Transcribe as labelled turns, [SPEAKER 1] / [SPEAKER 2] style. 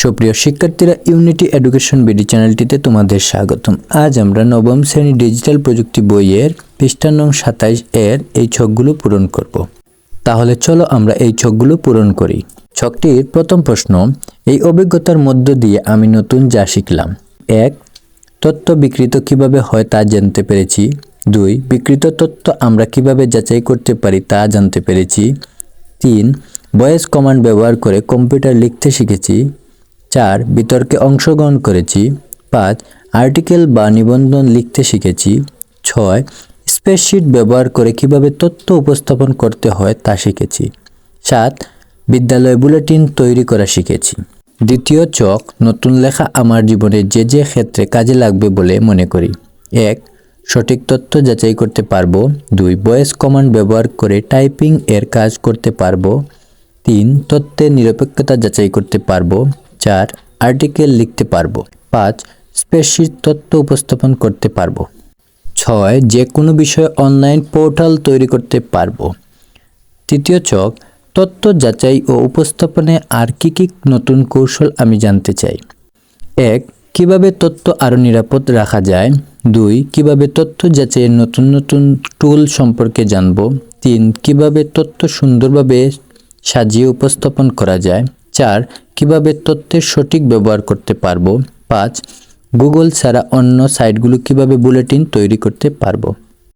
[SPEAKER 1] সুপ্রিয় শিক্ষার্থীরা unity education BD চ্যানেলটিতে তোমাদের স্বাগতম। আজ আমরা নবম শ্রেণি ডিজিটাল প্রযুক্তি বইয়ের পৃষ্ঠা নং সাতাইশ এর এই ছকগুলো পূরণ করব। তাহলে চলো আমরা এই ছকগুলো পূরণ করি। ছকটির প্রথম প্রশ্ন, এই অভিজ্ঞতার মধ্য দিয়ে আমি নতুন যা শিখলাম। এক, তথ্য বিকৃত কীভাবে হয় তা জানতে পেরেছি। দুই, বিকৃত তথ্য আমরা কীভাবে যাচাই করতে পারি তা জানতে পেরেছি। তিন, ভয়েস কমান্ড ব্যবহার করে কম্পিউটার লিখতে শিখেছি। চার বিতর্কে অংশগ্রহণ করেছি, পাঁচ আর্টিকেল বা নিবন্ধন লিখতে শিখেছি, ছয় স্প্রেডশিট ব্যবহার করে কীভাবে তথ্য উপস্থাপন করতে হয় তা শিখেছি, সাত বিদ্যালয় বুলেটিন তৈরি করা শিখেছি। দ্বিতীয় চক, নতুন লেখা আমার জীবনে যে যে ক্ষেত্রে কাজে লাগবে বলে মনে করি। এক, সঠিক তথ্য যাচাই করতে পারব। দুই, ভয়েস কমান্ড ব্যবহার করে টাইপিং এর কাজ করতে পারব। তিন, তথ্যের নিরপেক্ষতা যাচাই করতে পারব। চার আর্টিকেল লিখতে পারব। পাঁচ স্প্রেডশিট তথ্য উপস্থাপন করতে পারব। ছয় যে কোনো বিষয়ে অনলাইন পোর্টাল তৈরি করতে পারব। তৃতীয় চক, তথ্য যাচাই ও উপস্থাপনে আর কি কি নতুন কৌশল আমি জানতে চাই। এক, কীভাবে তথ্য আরও নিরাপদ রাখা যায়? দুই, কীভাবে তথ্য যাচাইয়ের নতুন নতুন টুল সম্পর্কে জানব? তিন, কীভাবে তথ্য সুন্দরভাবে সাজিয়ে উপস্থাপন করা যায়? চার, কীভাবে তথ্যের সঠিক ব্যবহার করতে পারব? পাঁচ গুগল ছাড়া অন্য সাইটগুলো কীভাবে বুলেটিন তৈরি করতে পারব?